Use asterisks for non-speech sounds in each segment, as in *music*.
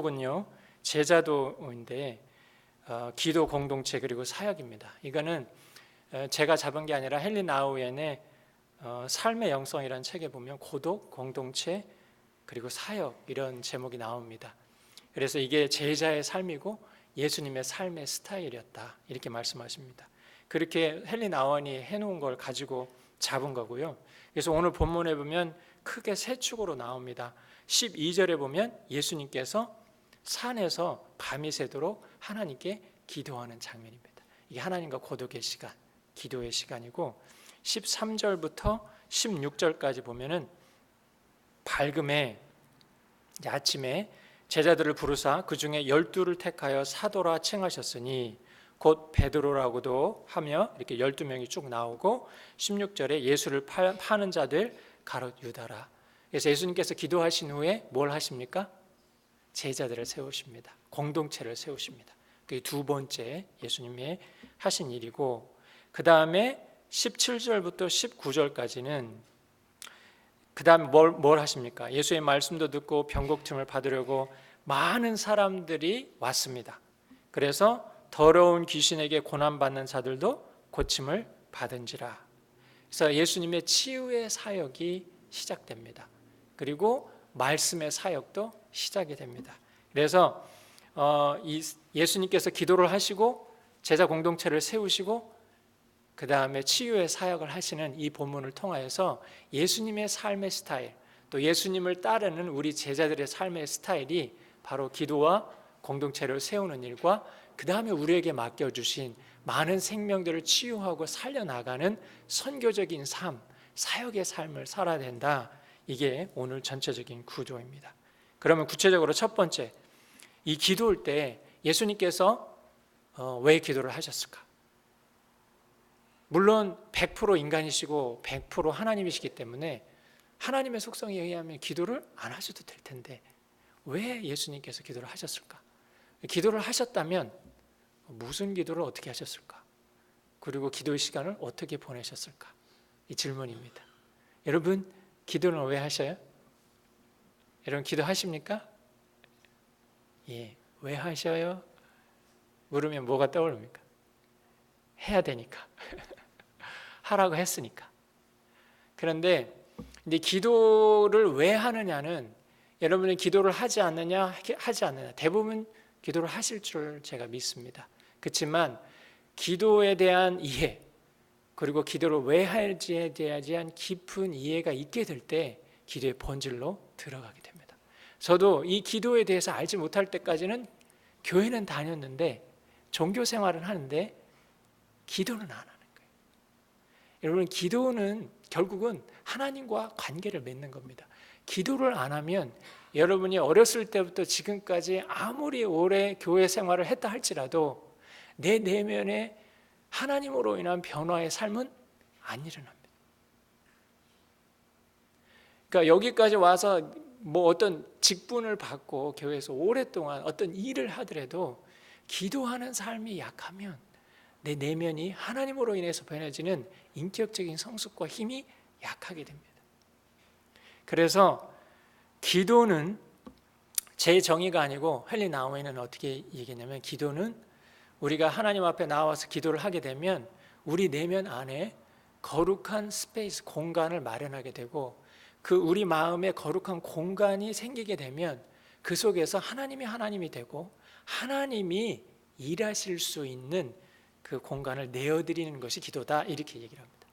제목은요 제자도인데 어, 기도 공동체 그리고 사역입니다. 이거는 어, 제가 잡은 게 아니라 헨리 나우엔의 어, 삶의 영성이라는 책에 보면 고독, 공동체 그리고 사역 이런 제목이 나옵니다. 그래서 이게 제자의 삶이고 예수님의 삶의 스타일이었다 이렇게 말씀하십니다. 그렇게 헨리 나원이 해놓은 걸 가지고 잡은 거고요. 그래서 오늘 본문에 보면 크게 세 축으로 나옵니다. 12절에 보면 예수님께서 산에서 밤이 새도록 하나님께 기도하는 장면입니다. 이게 하나님과 고독의 시간, 기도의 시간이고 13절부터 16절까지 보면은 밝음에 아침에 제자들을 부르사 그 중에 열두를 택하여 사도라 칭하셨으니 곧 베드로라고도 하며 이렇게 열두 명이 쭉 나오고 16절에 예수를 파는 자들 가롯 유다라. 그래서 예수님께서 기도하신 후에 뭘 하십니까? 제자들을 세우십니다. 공동체를 세우십니다. 그게 두 번째 예수님의 하신 일이고 그 다음에 17절부터 19절까지는 그 다음 뭘, 뭘 하십니까? 예수의 말씀도 듣고 병곡침을 받으려고 많은 사람들이 왔습니다. 그래서 더러운 귀신에게 고난받는 자들도 고침을 받은지라. 그래서 예수님의 치유의 사역이 시작됩니다. 그리고 말씀의 사역도 시작이 됩니다. 그래서 어, 예수님께서 기도를 하시고 제자 공동체를 세우시고 그 다음에 치유의 사역을 하시는 이 본문을 통하여서 예수님의 삶의 스타일, 또 예수님을 따르는 우리 제자들의 삶의 스타일이 바로 기도와 공동체를 세우는 일과 그 다음에 우리에게 맡겨주신 많은 생명들을 치유하고 살려나가는 선교적인 삶, 사역의 삶을 살아야 된다. 이게 오늘 전체적인 구조입니다. 그러면 구체적으로 첫 번째, 이 기도할 때 예수님께서 어, 왜 기도를 하셨을까? 물론 100% 인간이시고 100% 하나님이시기 때문에 하나님의 속성에 의하면 기도를 안 하셔도 될 텐데 왜 예수님께서 기도를 하셨을까? 기도를 하셨다면 무슨 기도를 어떻게 하셨을까? 그리고 기도의 시간을 어떻게 보내셨을까? 이 질문입니다. 여러분 기도는 왜 하셔요? 여러분 기도하십니까? 예, 왜 하셔요? 물으면 뭐가 떠오릅니까? 해야 되니까. *laughs* 하라고 했으니까. 그런데 이제 기도를 왜 하느냐는 여러분이 기도를 하지 않느냐 하지 않느냐 대부분 기도를 하실 줄 제가 믿습니다. 그렇지만 기도에 대한 이해 그리고 기도를 왜 할지에 대한 깊은 이해가 있게 될 때 기도의 본질로 들어가게. 저도 이 기도에 대해서 알지 못할 때까지는 교회는 다녔는데 종교 생활을 하는데 기도는 안 하는 거예요. 여러분 기도는 결국은 하나님과 관계를 맺는 겁니다. 기도를 안 하면 여러분이 어렸을 때부터 지금까지 아무리 오래 교회 생활을 했다 할지라도 내 내면에 하나님으로 인한 변화의 삶은 안 일어납니다. 그러니까 여기까지 와서 뭐 어떤 직분을 받고 교회에서 오랫동안 어떤 일을 하더라도 기도하는 삶이 약하면 내 내면이 하나님으로 인해서 변해지는 인격적인 성숙과 힘이 약하게 됩니다. 그래서 기도는 제 정의가 아니고 헨리 나우에는 어떻게 얘기했냐면 기도는 우리가 하나님 앞에 나와서 기도를 하게 되면 우리 내면 안에 거룩한 스페이스 공간을 마련하게 되고 그 우리 마음에 거룩한 공간이 생기게 되면 그 속에서 하나님이 하나님이 되고 하나님이 일하실 수 있는 그 공간을 내어드리는 것이 기도다 이렇게 얘기를 합니다.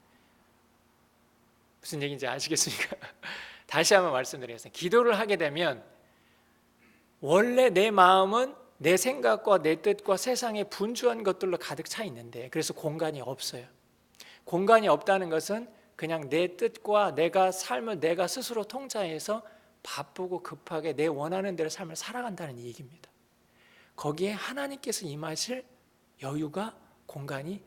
무슨 얘기인지 아시겠습니까? *laughs* 다시 한번 말씀드리겠습니다. 기도를 하게 되면 원래 내 마음은 내 생각과 내 뜻과 세상의 분주한 것들로 가득 차 있는데 그래서 공간이 없어요. 공간이 없다는 것은 그냥 내 뜻과 내가 삶을 내가 스스로 통제해서 바쁘고 급하게 내 원하는 대로 삶을 살아간다는 얘기입니다. 거기에 하나님께서 임하실 여유가 공간이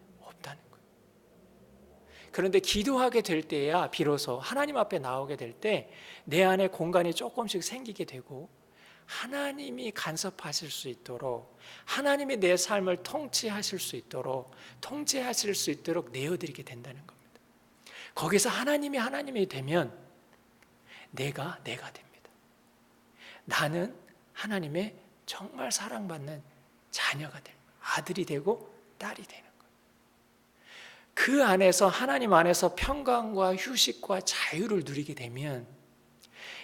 그런데 기도하게 될 때야 비로소 하나님 앞에 나오게 될 때 내 안에 공간이 조금씩 생기게 되고 하나님이 간섭하실 수 있도록 하나님이 내 삶을 통치하실 수 있도록 통제하실 수 있도록 내어드리게 된다는 겁니다. 거기서 하나님이 하나님이 되면 내가 내가 됩니다. 나는 하나님의 정말 사랑받는 자녀가 거예요. 아들이 되고 딸이 되는 거예요. 그 안에서 하나님 안에서 평강과 휴식과 자유를 누리게 되면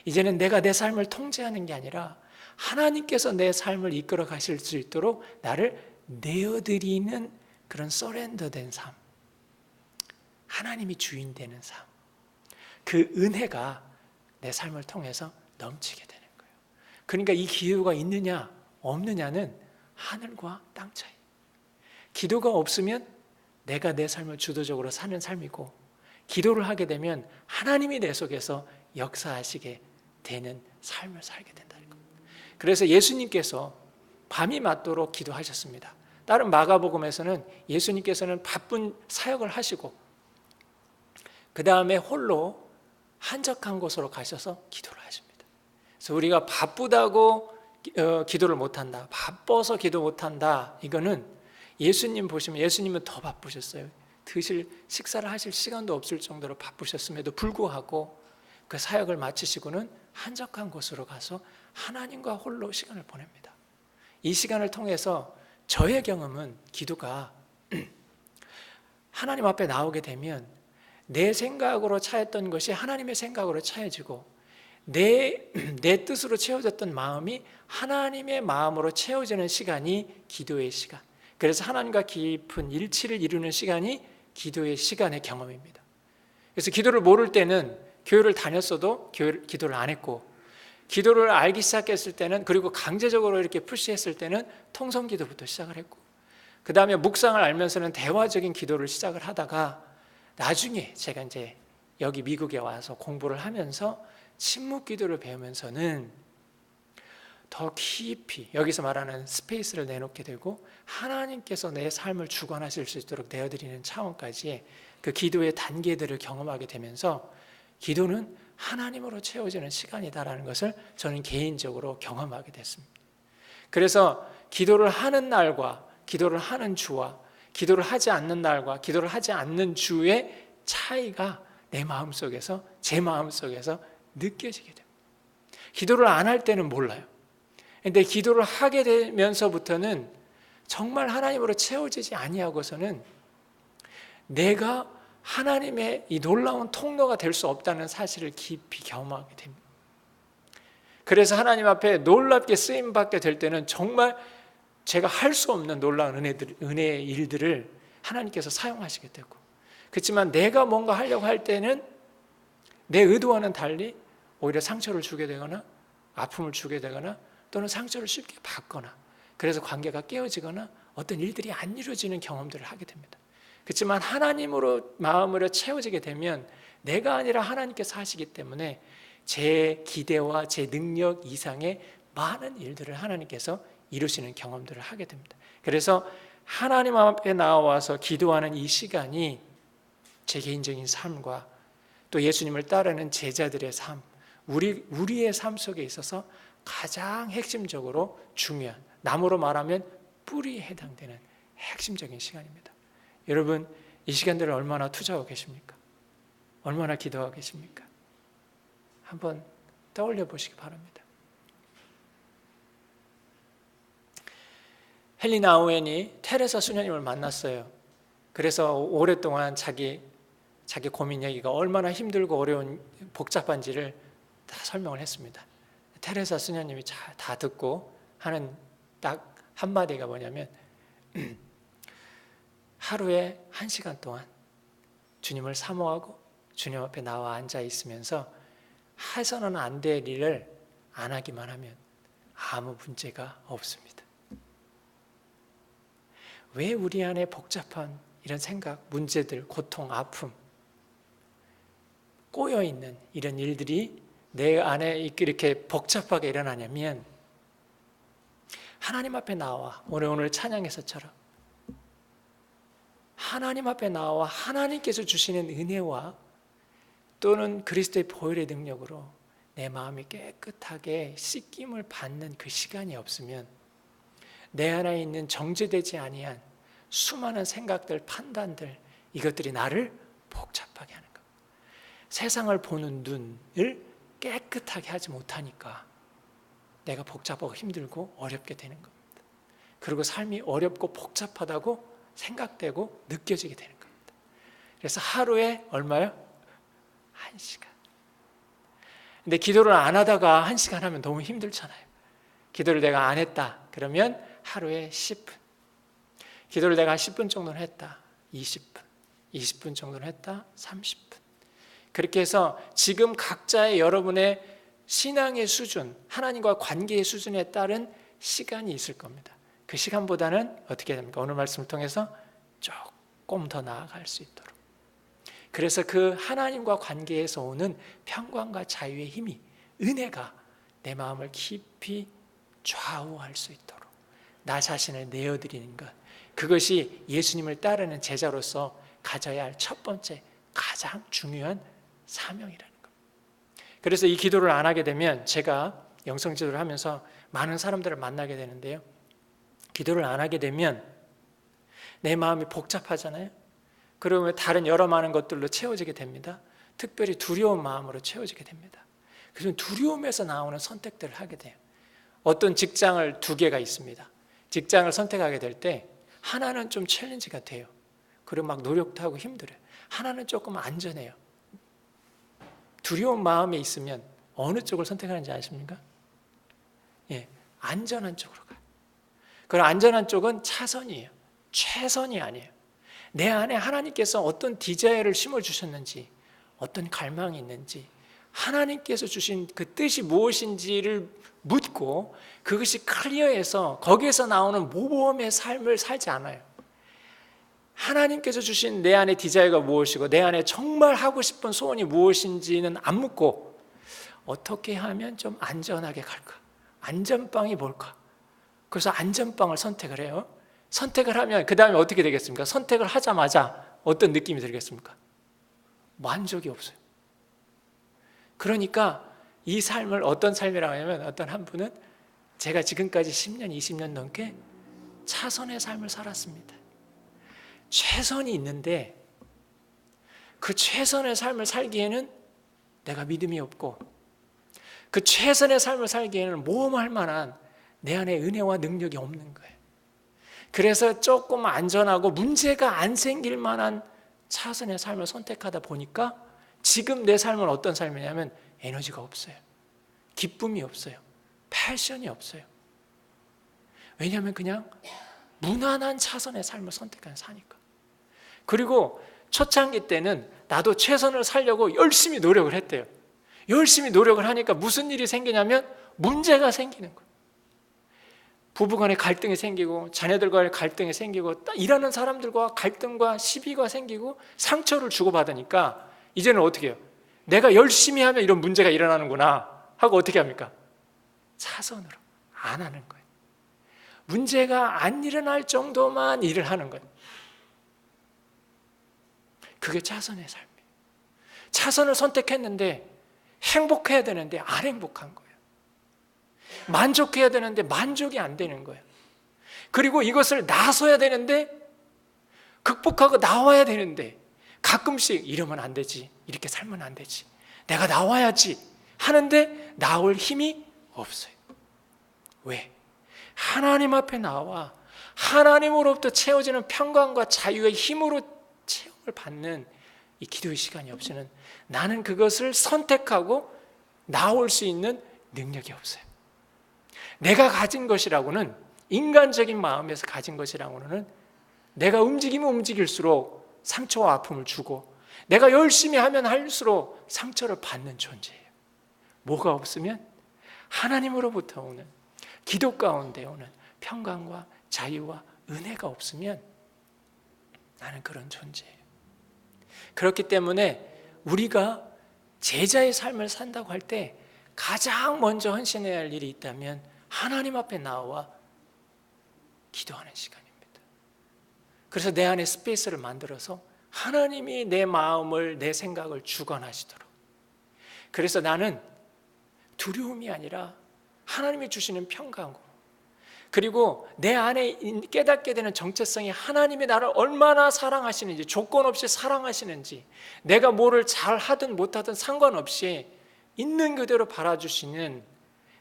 이제는 내가 내 삶을 통제하는 게 아니라 하나님께서 내 삶을 이끌어 가실 수 있도록 나를 내어드리는 그런 서렌더된 삶. 하나님이 주인 되는 삶. 그 은혜가 내 삶을 통해서 넘치게 되는 거예요. 그러니까 이 기도가 있느냐 없느냐는 하늘과 땅 차이. 기도가 없으면 내가 내 삶을 주도적으로 사는 삶이고 기도를 하게 되면 하나님이 내 속에서 역사하시게 되는 삶을 살게 된다는 겁니다. 그래서 예수님께서 밤이 맞도록 기도하셨습니다. 다른 마가복음에서는 예수님께서는 바쁜 사역을 하시고 그 다음에 홀로 한적한 곳으로 가셔서 기도를 하십니다. 그래서 우리가 바쁘다고 어, 기도를 못한다, 바빠서 기도 못한다. 이거는 예수님 보시면 예수님은 더 바쁘셨어요. 드실 식사를 하실 시간도 없을 정도로 바쁘셨음에도 불구하고 그 사역을 마치시고는 한적한 곳으로 가서 하나님과 홀로 시간을 보냅니다. 이 시간을 통해서 저의 경험은 기도가 *clears throat* 하나님 앞에 나오게 되면 내 생각으로 차였던 것이 하나님의 생각으로 차여지고 내, *clears throat* 내 뜻으로 채워졌던 마음이 하나님의 마음으로 채워지는 시간이 기도의 시간. 그래서 하나님과 깊은 일치를 이루는 시간이 기도의 시간의 경험입니다. 그래서 기도를 모를 때는 교회를 다녔어도 교회, 기도를 안 했고 기도를 알기 시작했을 때는 그리고 강제적으로 이렇게 푸시했을 때는 통성 기도부터 시작을 했고 그 다음에 묵상을 알면서는 대화적인 기도를 시작을 하다가 나중에 제가 이제 여기 미국에 와서 공부를 하면서 침묵 기도를 배우면서는 더 깊이 여기서 말하는 스페이스를 내놓게 되고 하나님께서 내 삶을 주관하실 수 있도록 내어드리는 차원까지의 그 기도의 단계들을 경험하게 되면서 기도는 하나님으로 채워지는 시간이다라는 것을 저는 개인적으로 경험하게 됐습니다. 그래서 기도를 하는 날과 기도를 하는 주와 기도를 하지 않는 날과 기도를 하지 않는 주의 차이가 내 마음 속에서 제 마음 속에서 느껴지게 됩니다. 기도를 안 할 때는 몰라요. 근데 기도를 하게 되면서부터는 정말 하나님으로 채워지지 아니하고서는 내가 하나님의 이 놀라운 통로가 될 수 없다는 사실을 깊이 경험하게 됩니다. 그래서 하나님 앞에 놀랍게 쓰임 받게 될 때는 정말 제가 할 수 없는 놀라운 은혜들, 은혜의 일들을 하나님께서 사용하시게 되고 그렇지만 내가 뭔가 하려고 할 때는 내 의도와는 달리 오히려 상처를 주게 되거나 아픔을 주게 되거나 또는 상처를 쉽게 받거나 그래서 관계가 깨어지거나 어떤 일들이 안 이루어지는 경험들을 하게 됩니다. 그렇지만 하나님으로 마음으로 채워지게 되면 내가 아니라 하나님께서 하시기 때문에 제 기대와 제 능력 이상의 많은 일들을 하나님께서 이루시는 경험들을 하게 됩니다. 그래서 하나님 앞에 나와서 기도하는 이 시간이 제 개인적인 삶과 또 예수님을 따르는 제자들의 삶, 우리 우리의 삶 속에 있어서 가장 핵심적으로 중요한 나무로 말하면 뿌리에 해당되는 핵심적인 시간입니다. 여러분 이 시간들을 얼마나 투자하고 계십니까? 얼마나 기도하고 계십니까? 한번 떠올려 보시기 바랍니다. 헬리나 오웬이 테레사 수녀님을 만났어요. 그래서 오랫동안 자기 자기 고민 얘기가 얼마나 힘들고 어려운 복잡한지를 다 설명을 했습니다. 테레사 수녀님이 다 듣고 하는 딱 한마디가 뭐냐면 *clears throat* 하루에 한 시간 동안 주님을 사모하고 주님 앞에 나와 앉아 있으면서 해서는 안 될 일을 안 하기만 하면 아무 문제가 없습니다. 왜 우리 안에 복잡한 이런 생각, 문제들, 고통, 아픔, 꼬여 있는 이런 일들이 내 안에 이렇게 복잡하게 일어나냐면 하나님 앞에 나와. 오늘 오늘 찬양에서처럼 하나님 앞에 나와 하나님께서 주시는 은혜와 또는 그리스도의 보혈의 능력으로 내 마음이 깨끗하게 씻김을 받는 그 시간이 없으면 내 안에 있는 정제되지 아니한 수많은 생각들, 판단들 이것들이 나를 복잡하게 하는 것. 세상을 보는 눈을 깨끗하게 하지 못하니까 내가 복잡하고 힘들고 어렵게 되는 겁니다. 그리고 삶이 어렵고 복잡하다고 생각되고 느껴지게 되는 겁니다. 그래서 하루에 얼마요? 한 시간. 근데 기도를 안 하다가 한 시간 하면 너무 힘들잖아요. 기도를 내가 안 했다. 그러면 하루에 10분. 기도를 내가 10분 정도는 했다. 20분. 20분 정도는 했다. 30분. 그렇게 해서 지금 각자의 여러분의 신앙의 수준, 하나님과 관계의 수준에 따른 시간이 있을 겁니다. 그 시간보다는 어떻게 됩니까? 오늘 말씀을 통해서 조금 더 나아갈 수 있도록. 그래서 그 하나님과 관계에서 오는 평강과 자유의 힘이 은혜가 내 마음을 깊이 좌우할 수 있도록 나 자신을 내어드리는 것. 그것이 예수님을 따르는 제자로서 가져야 할 첫 번째 가장 중요한 사명이라는 것. 그래서 이 기도를 안 하게 되면 제가 영성 지도를 하면서 많은 사람들을 만나게 되는데요. 기도를 안 하게 되면 내 마음이 복잡하잖아요. 그러면 다른 여러 많은 것들로 채워지게 됩니다. 특별히 두려운 마음으로 채워지게 됩니다. 그래서 두려움에서 나오는 선택들을 하게 돼요. 어떤 직장을 두 개가 있습니다. 직장을 선택하게 될 때 하나는 좀 챌린지가 돼요. 그리고 막 노력도 하고 힘들어요. 하나는 조금 안전해요. 두려운 마음에 있으면 어느 쪽을 선택하는지 아십니까? 예, 안전한 쪽으로 가요. 그 안전한 쪽은 차선이에요. 최선이 아니에요. 내 안에 하나님께서 어떤 디자이어를 심어 주셨는지, 어떤 갈망이 있는지, 하나님께서 주신 그 뜻이 무엇인지를 묻고 그것이 클리어해서 거기에서 나오는 모범의 삶을 살지 않아요. 하나님께서 주신 내 안의 디자이어가 무엇이고 내 안에 정말 하고 싶은 소원이 무엇인지는 안 묻고 어떻게 하면 좀 안전하게 갈까? 안전빵이 뭘까? 그래서 안전빵을 선택을 해요. 선택을 하면 그 다음에 어떻게 되겠습니까? 선택을 하자마자 어떤 느낌이 들겠습니까? 만족이 없어요. 그러니까 이 삶을 어떤 삶이라고 하냐면 어떤 한 분은 제가 지금까지 10년, 20년 넘게 차선의 삶을 살았습니다. 최선이 있는데 그 최선의 삶을 살기에는 내가 믿음이 없고 그 최선의 삶을 살기에는 모험할 만한 내 안에 은혜와 능력이 없는 거예요. 그래서 조금 안전하고 문제가 안 생길 만한 차선의 삶을 선택하다 보니까 지금 내 삶은 어떤 삶이냐면 에너지가 없어요. 기쁨이 없어요. 패션이 없어요. 왜냐하면 그냥 무난한 차선의 삶을 선택한 사니까. 그리고 초창기 때는 나도 최선을 살려고 열심히 노력을 했대요. 열심히 노력을 하니까 무슨 일이 생기냐면 문제가 생기는 거예요. 부부 간에 갈등이 생기고 자녀들과의 갈등이 생기고 일하는 사람들과 갈등과 시비가 생기고 상처를 주고받으니까 이제는 어떻게 해요? 내가 열심히 하면 이런 문제가 일어나는구나 하고 어떻게 합니까? 차선으로 안 하는 거예요. 문제가 안 일어날 정도만 일을 하는 거예요. 그게 차선의 삶이에요. 차선을 선택했는데 행복해야 되는데 안 행복한 거예요. 만족해야 되는데 만족이 안 되는 거예요. 그리고 이것을 나서야 되는데 극복하고 나와야 되는데 가끔씩 이러면 안 되지. 이렇게 살면 안 되지. 내가 나와야지. 하는데 나올 힘이 없어요. 왜? 하나님 앞에 나와 하나님으로부터 채워지는 평강과 자유의 힘으로 체험을 받는 이 기도의 시간이 없이는 나는 그것을 선택하고 나올 수 있는 능력이 없어요. 내가 가진 것이라고는 인간적인 마음에서 가진 것이라고는 내가 움직이면 움직일수록 상처와 아픔을 주고 내가 열심히 하면 할수록 상처를 받는 존재예요. 뭐가 없으면 하나님으로부터 오는 기도 가운데 오는 평강과 자유와 은혜가 없으면 나는 그런 존재예요. 그렇기 때문에 우리가 제자의 삶을 산다고 할 때 가장 먼저 헌신해야 할 일이 있다면 하나님 앞에 나와 기도하는 시간입니다. 그래서 내 안에 스페이스를 만들어서 하나님이 내 마음을 내 생각을 주관하시도록. 그래서 나는 두려움이 아니라 하나님이 주시는 평강으로 그리고 내 안에 깨닫게 되는 정체성이 하나님이 나를 얼마나 사랑하시는지 조건 없이 사랑하시는지 내가 뭐를 잘 하든 못하든 상관없이 있는 그대로 바라주시는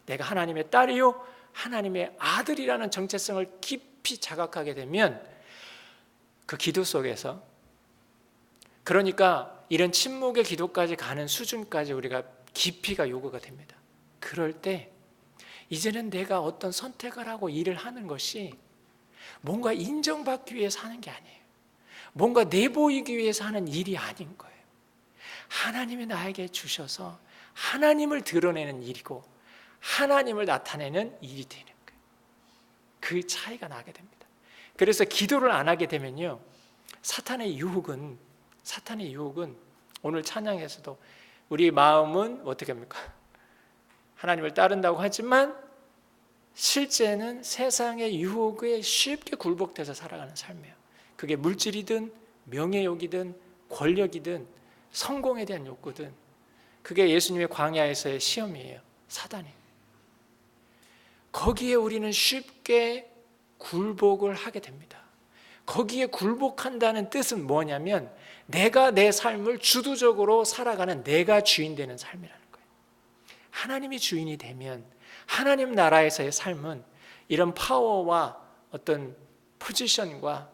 내가 하나님의 딸이요 하나님의 아들이라는 정체성을 깊이 자각하게 되면 그 기도 속에서 그러니까 이런 침묵의 기도까지 가는 수준까지 우리가 깊이가 요구가 됩니다. 그럴 때 이제는 내가 어떤 선택을 하고 일을 하는 것이 뭔가 인정받기 위해서 하는 게 아니에요. 뭔가 내보이기 위해서 하는 일이 아닌 거예요. 하나님이 나에게 주셔서 하나님을 드러내는 일이고 하나님을 나타내는 일이 되는 거예요. 그 차이가 나게 됩니다. 그래서 기도를 안 하게 되면요. 사탄의 유혹은 사탄의 유혹은 오늘 찬양에서도 우리 마음은 어떻게 합니까? 하나님을 따른다고 하지만 실제는 세상의 유혹에 쉽게 굴복돼서 살아가는 삶이에요. 그게 물질이든 명예욕이든 권력이든 성공에 대한 욕구든 그게 예수님의 광야에서의 시험이에요. 사단이. 거기에 우리는 쉽게 굴복을 하게 됩니다. 거기에 굴복한다는 뜻은 뭐냐면 내가 내 삶을 주도적으로 살아가는 내가 주인 되는 삶이라는 거예요. 하나님이 주인이 되면 하나님 나라에서의 삶은 이런 파워와 어떤 포지션과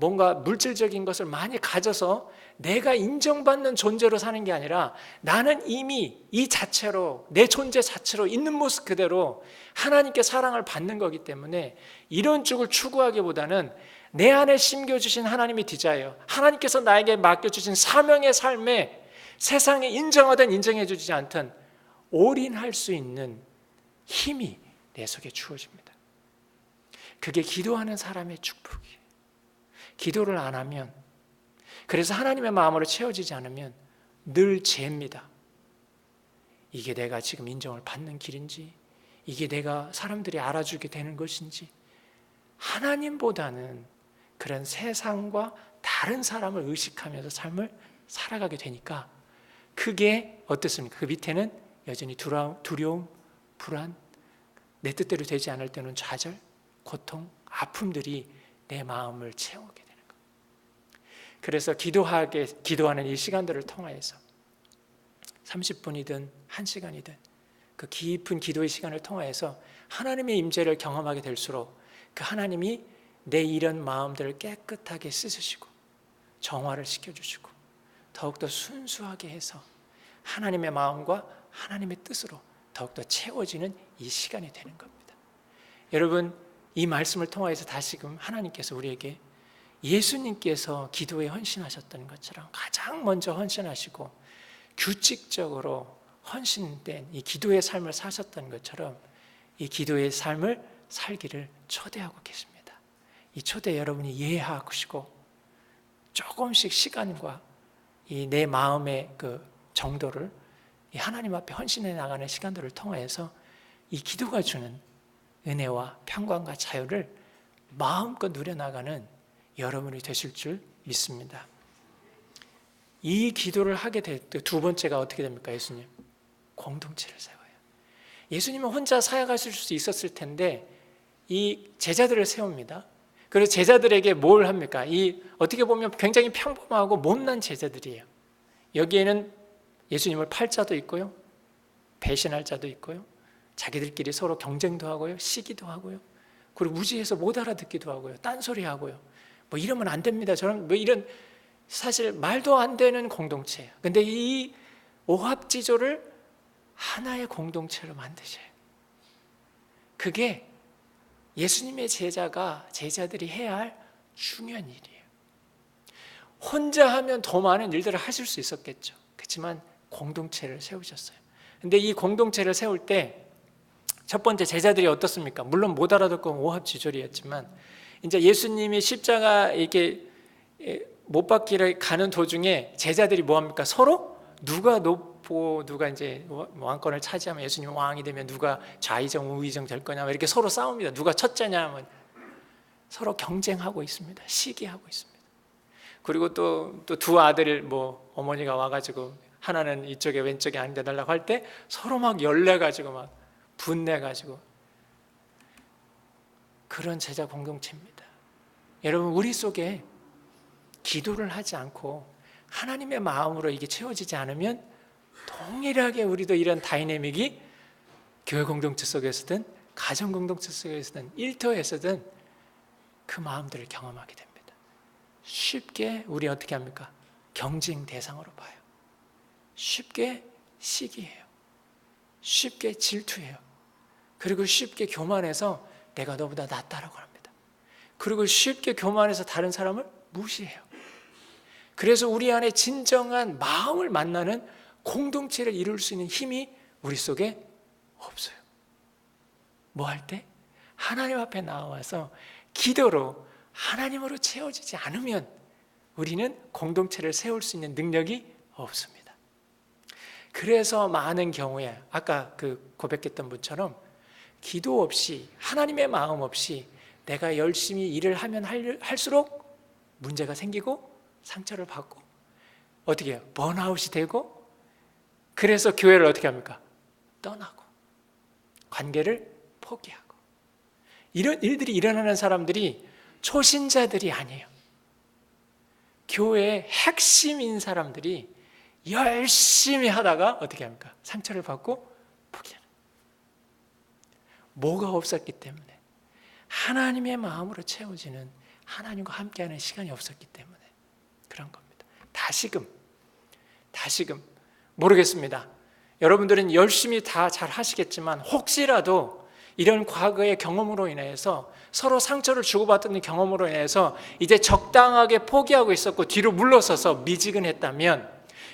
뭔가 물질적인 것을 많이 가져서 내가 인정받는 존재로 사는 게 아니라 나는 이미 이 자체로 내 존재 자체로 있는 모습 그대로 하나님께 사랑을 받는 거기 때문에 이런 쪽을 추구하기보다는 내 안에 심겨주신 하나님의 디자이어 하나님께서 나에게 맡겨주신 사명의 삶에 세상에 인정하든 인정해주지 않든 올인할 수 있는 힘이 내 속에 주어집니다. 그게 기도하는 사람의 축복이에요 기도를 안 하면 그래서 하나님의 마음으로 채워지지 않으면 늘 죄입니다. 이게 내가 지금 인정을 받는 길인지, 이게 내가 사람들이 알아주게 되는 것인지, 하나님보다는 그런 세상과 다른 사람을 의식하면서 삶을 살아가게 되니까 그게 어떻습니까? 그 밑에는 여전히 두려움, 불안, 내 뜻대로 되지 않을 때는 좌절, 고통, 아픔들이 내 마음을 채우게 돼요. 그래서 기도하게 기도하는 이 시간들을 통하여서 30분이든 1시간이든 그 깊은 기도의 시간을 통하여서 하나님의 임재를 경험하게 될수록 그 하나님이 내 이런 마음들을 깨끗하게 씻으시고 정화를 시켜 주시고 더욱더 순수하게 해서 하나님의 마음과 하나님의 뜻으로 더욱더 채워지는 이 시간이 되는 겁니다. 여러분 이 말씀을 통하여서 다시금 하나님께서 우리에게 예수님께서 기도에 헌신하셨던 것처럼 가장 먼저 헌신하시고 규칙적으로 헌신된 이 기도의 삶을 사셨던 것처럼 이 기도의 삶을 살기를 초대하고 계십니다. 이 초대 여러분이 이해하시고 조금씩 시간과 이 내 마음의 그 정도를 이 하나님 앞에 헌신해 나가는 시간들을 통해서 이 기도가 주는 은혜와 평강과 자유를 마음껏 누려나가는 여러분이 되실 줄 믿습니다. 이 기도를 하게 될 때 두 번째가 어떻게 됩니까, 예수님? 공동체를 세워요. 예수님은 혼자 사역하실 수 있었을 텐데 이 제자들을 세웁니다. 그래서 제자들에게 뭘 합니까? 이 어떻게 보면 굉장히 평범하고 못난 제자들이에요. 여기에는 예수님을 팔 자도 있고요. 배신할 자도 있고요. 자기들끼리 서로 경쟁도 하고요. 시기도 하고요. 그리고 무지해서 못 알아듣기도 하고요. 딴소리 하고요. 뭐 이러면 안 됩니다. 저는 뭐 이런 사실 말도 안 되는 공동체예요. 근데 이 오합지조를 하나의 공동체로 만드셔요. 그게 예수님의 제자가 제자들이 해야 할 중요한 일이에요. 혼자 하면 더 많은 일들을 하실 수 있었겠죠. 그렇지만 공동체를 세우셨어요. 근데 이 공동체를 세울 때 첫 번째 제자들이 어떻습니까? 물론 못 알아듣고 오합지졸이었지만 이제 예수님이 십자가 이렇게 못 박기를 가는 도중에 제자들이 뭐 합니까? 서로 누가 높고 누가 이제 왕권을 차지하면 예수님 왕이 되면 누가 좌의정 우의정 될 거냐 이렇게 서로 싸웁니다. 누가 첫째냐 하면 서로 경쟁하고 있습니다. 시기하고 있습니다. 그리고 또 또 두 아들을 뭐 어머니가 와가지고 하나는 이쪽에 왼쪽에 앉아 달라고 할 때 서로 막 열내 가지고 막 분내 가지고 그런 제자 공동체입니다. 여러분 우리 속에 기도를 하지 않고 하나님의 마음으로 이게 채워지지 않으면 동일하게 우리도 이런 다이내믹이 교회 공동체 속에서든 가정 공동체 속에서든 일터에서든 그 마음들을 경험하게 됩니다. 쉽게 우리 어떻게 합니까? 경쟁 대상으로 봐요. 쉽게 시기해요. 쉽게 질투해요. 그리고 쉽게 교만해서 내가 너보다 낫다라고 합니다. 그리고 쉽게 교만해서 다른 사람을 무시해요. 그래서 우리 안에 진정한 마음을 만나는 공동체를 이룰 수 있는 힘이 우리 속에 없어요. 뭐 할 때? 하나님 앞에 나와서 기도로 하나님으로 채워지지 않으면 우리는 공동체를 세울 수 있는 능력이 없습니다. 그래서 많은 경우에 아까 그 고백했던 분처럼 기도 없이 하나님의 마음 없이 내가 열심히 일을 하면 할수록 문제가 생기고 상처를 받고 어떻게 해요? 번아웃이 되고 그래서 교회를 어떻게 합니까? 떠나고 관계를 포기하고 이런 일들이 일어나는 사람들이 초신자들이 아니에요. 교회의 핵심인 사람들이 열심히 하다가 어떻게 합니까? 상처를 받고. 뭐가 없었기 때문에 하나님의 마음으로 채워지는 하나님과 함께하는 시간이 없었기 때문에 그런 겁니다. 다시금 다시금 모르겠습니다. 여러분들은 열심히 다 잘 하시겠지만 혹시라도 이런 과거의 경험으로 인해서 서로 상처를 주고받던 경험으로 인해서 이제 적당하게 포기하고 있었고 뒤로 물러서서 미지근했다면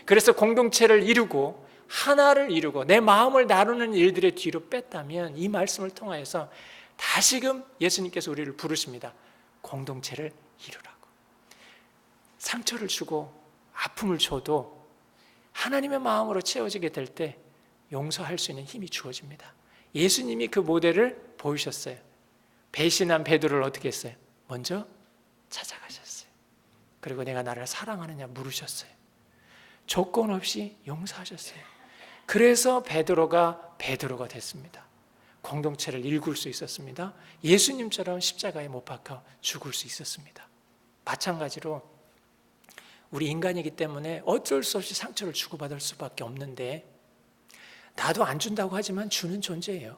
그래서 공동체를 이루고 하나를 이루고 내 마음을 나누는 일들의 뒤로 뺐다면 이 말씀을 통하여서 다시금 예수님께서 우리를 부르십니다. 공동체를 이루라고. 상처를 주고 아픔을 줘도 하나님의 마음으로 채워지게 될 때 용서할 수 있는 힘이 주어집니다. 예수님이 그 모델을 보이셨어요. 배신한 베드로를 어떻게 했어요? 먼저 찾아가셨어요. 그리고 내가 나를 사랑하느냐 물으셨어요. 조건 없이 용서하셨어요. 그래서 베드로가 베드로가 됐습니다. 공동체를 일굴 수 있었습니다. 예수님처럼 십자가에 못 박혀 죽을 수 있었습니다. 마찬가지로 우리 인간이기 때문에 어쩔 수 없이 상처를 주고받을 수밖에 없는데 나도 안 준다고 하지만 주는 존재예요.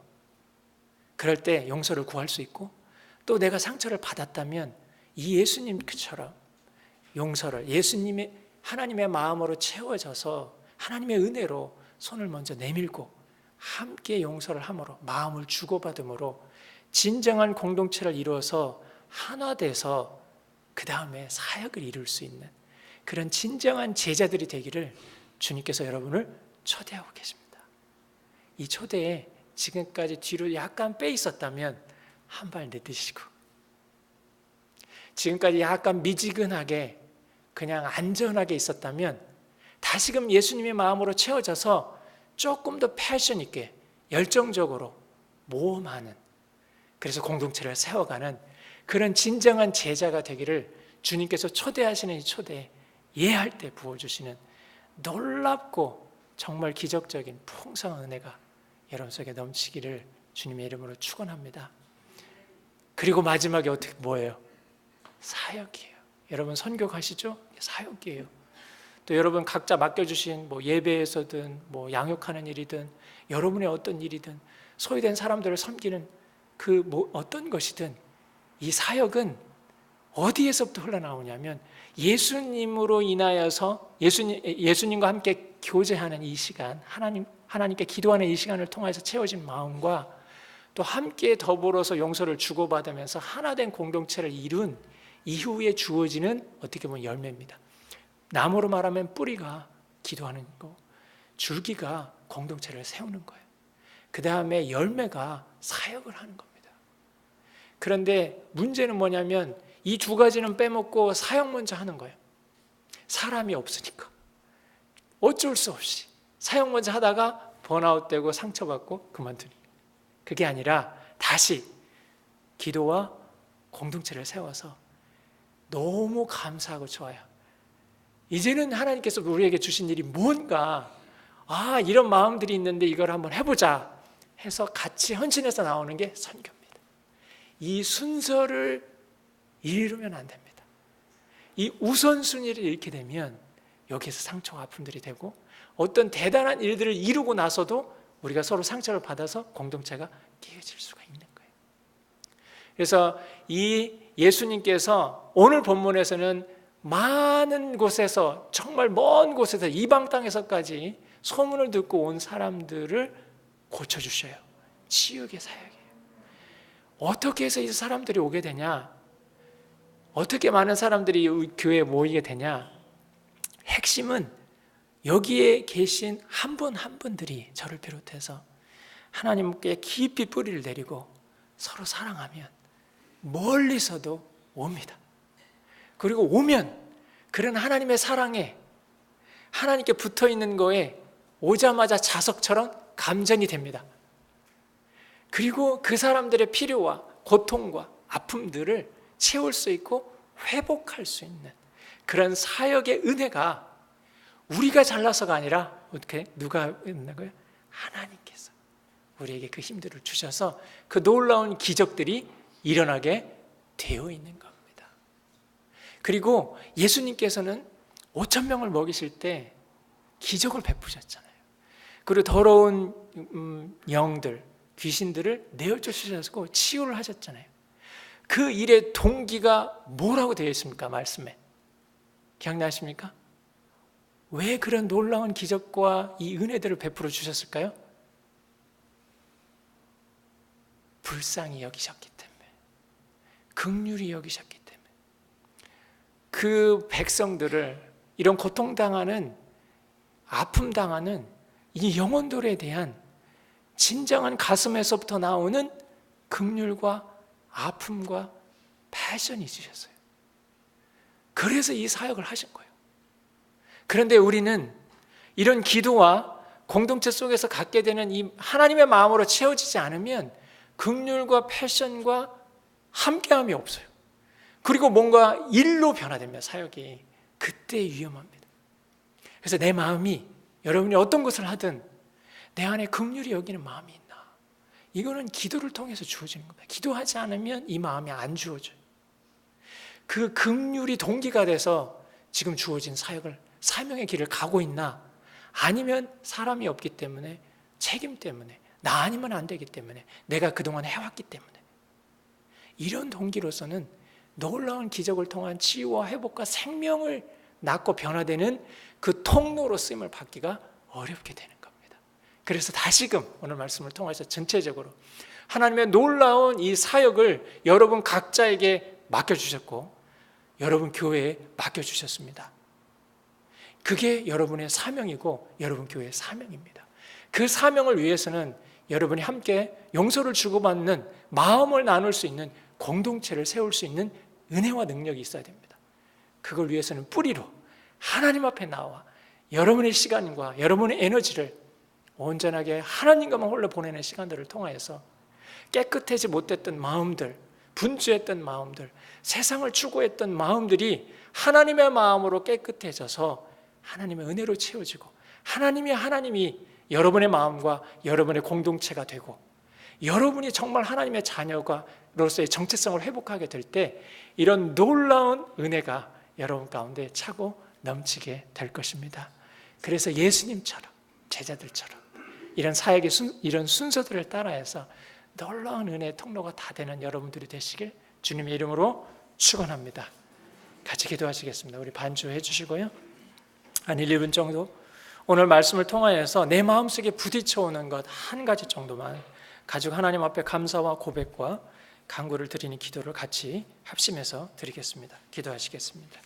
그럴 때 용서를 구할 수 있고 또 내가 상처를 받았다면 이 예수님처럼 용서를 예수님의 하나님의 마음으로 채워져서 하나님의 은혜로 손을 먼저 내밀고 함께 용서를 함으로 마음을 주고받음으로 진정한 공동체를 이루어서 하나 돼서 그 다음에 사역을 이룰 수 있는 그런 진정한 제자들이 되기를 주님께서 여러분을 초대하고 계십니다. 이 초대에 지금까지 뒤로 약간 빼 있었다면 한 발 내딛으시고 지금까지 약간 미지근하게 그냥 안전하게 있었다면 다시금 예수님의 마음으로 채워져서 조금 더 패션 있게 열정적으로 모험하는 그래서 공동체를 세워가는 그런 진정한 제자가 되기를 주님께서 초대하시는 이 초대에 예할 때 부어주시는 놀랍고 정말 기적적인 풍성한 은혜가 여러분 속에 넘치기를 주님의 이름으로 축원합니다. 그리고 마지막에 어떻게 뭐예요? 사역이에요. 여러분 선교 가시죠? 사역이에요. 또 여러분 각자 맡겨주신 뭐 예배에서든 뭐 양육하는 일이든 여러분의 어떤 일이든 소외된 사람들을 섬기는 그 뭐 어떤 것이든 이 사역은 어디에서부터 흘러나오냐면 예수님으로 인하여서 예수님, 예수님과 함께 교제하는 이 시간, 하나님, 하나님께 기도하는 이 시간을 통해서 채워진 마음과 또 함께 더불어서 용서를 주고받으면서 하나된 공동체를 이룬 이후에 주어지는 어떻게 보면 열매입니다. 나무로 말하면 뿌리가 기도하는 거, 줄기가 공동체를 세우는 거예요. 그 다음에 열매가 사역을 하는 겁니다. 그런데 문제는 뭐냐면 이 두 가지는 빼먹고 사역 먼저 하는 거예요. 사람이 없으니까. 어쩔 수 없이 사역 먼저 하다가 번아웃 되고 상처받고 그만두니. 그게 아니라 다시 기도와 공동체를 세워서 너무 감사하고 좋아요. 이제는 하나님께서 우리에게 주신 일이 뭔가 아 이런 마음들이 있는데 이걸 한번 해보자 해서 같이 헌신해서 나오는 게 선교입니다. 이 순서를 이루면 안 됩니다. 이 우선순위를 잃게 되면 여기에서 상처와 아픔들이 되고 어떤 대단한 일들을 이루고 나서도 우리가 서로 상처를 받아서 공동체가 깨어질 수가 있는 거예요. 그래서 이 예수님께서 오늘 본문에서는 많은 곳에서 정말 먼 곳에서 이방 땅에서까지 소문을 듣고 온 사람들을 고쳐 주셔요. 치유의 사역이에요. 어떻게 해서 이 사람들이 오게 되냐? 어떻게 많은 사람들이 이 교회에 모이게 되냐? 핵심은 여기에 계신 한 분 한 분들이 저를 비롯해서 하나님께 깊이 뿌리를 내리고 서로 사랑하면 멀리서도 옵니다. 그리고 오면 그런 하나님의 사랑에 하나님께 붙어 있는 거에 오자마자 자석처럼 감전이 됩니다. 그리고 그 사람들의 필요와 고통과 아픔들을 채울 수 있고 회복할 수 있는 그런 사역의 은혜가 우리가 잘나서가 아니라 어떻게 누가 있는 거예요? 하나님께서 우리에게 그 힘들을 주셔서 그 놀라운 기적들이 일어나게 되어 있는 겁니다. 그리고 예수님께서는 5천 명을 먹이실 때 기적을 베푸셨잖아요. 그리고 더러운 음, 영들, 귀신들을 내어쫓 주셨고 치유를 하셨잖아요. 그 일의 동기가 뭐라고 되어 있습니까? 말씀에. 기억나십니까? 왜 그런 놀라운 기적과 이 은혜들을 베풀어 주셨을까요? 불쌍히 여기셨기 때문에. 극률이 여기셨기. 그 백성들을 이런 고통당하는 아픔 당하는 이 영혼들에 대한 진정한 가슴에서부터 나오는 극률과 아픔과 패션이 있으셨어요. 그래서 이 사역을 하신 거예요. 그런데 우리는 이런 기도와 공동체 속에서 갖게 되는 이 하나님의 마음으로 채워지지 않으면 극률과 패션과 함께함이 없어요. 그리고 뭔가 일로 변화되면 사역이 그때 위험합니다. 그래서 내 마음이 여러분이 어떤 것을 하든 내 안에 긍휼이 여기는 마음이 있나? 이거는 기도를 통해서 주어지는 겁니다. 기도하지 않으면 이 마음이 안 주어져요. 그 긍휼이 동기가 돼서 지금 주어진 사역을 사명의 길을 가고 있나? 아니면 사람이 없기 때문에 책임 때문에 나 아니면 안 되기 때문에 내가 그동안 해왔기 때문에 이런 동기로서는 놀라운 기적을 통한 치유와 회복과 생명을 낳고 변화되는 그 통로로 쓰임을 받기가 어렵게 되는 겁니다. 그래서 다시금 오늘 말씀을 통해서 전체적으로 하나님의 놀라운 이 사역을 여러분 각자에게 맡겨주셨고 여러분 교회에 맡겨주셨습니다. 그게 여러분의 사명이고 여러분 교회의 사명입니다. 그 사명을 위해서는 여러분이 함께 용서를 주고받는 마음을 나눌 수 있는 공동체를 세울 수 있는 은혜와 능력이 있어야 됩니다. 그걸 위해서는 뿌리로 하나님 앞에 나와 여러분의 시간과 여러분의 에너지를 온전하게 하나님과만 홀로 보내는 시간들을 통하여서 깨끗하지 못했던 마음들, 분주했던 마음들, 세상을 추구했던 마음들이 하나님의 마음으로 깨끗해져서 하나님의 은혜로 채워지고 하나님이 하나님이 여러분의 마음과 여러분의 공동체가 되고 여러분이 정말 하나님의 자녀가로서의 정체성을 회복하게 될 때 이런 놀라운 은혜가 여러분 가운데 차고 넘치게 될 것입니다. 그래서 예수님처럼 제자들처럼 이런 사역의 순, 이런 순서들을 따라해서 놀라운 은혜의 통로가 다 되는 여러분들이 되시길 주님의 이름으로 축원합니다. 같이 기도하시겠습니다. 우리 반주해 주시고요. 한 1, 2분 정도 오늘 말씀을 통하여서 내 마음속에 부딪혀 오는 것 한 가지 정도만 가지고 하나님 앞에 감사와 고백과 간구를 드리는 기도를 같이 합심해서 드리겠습니다. 기도하시겠습니다.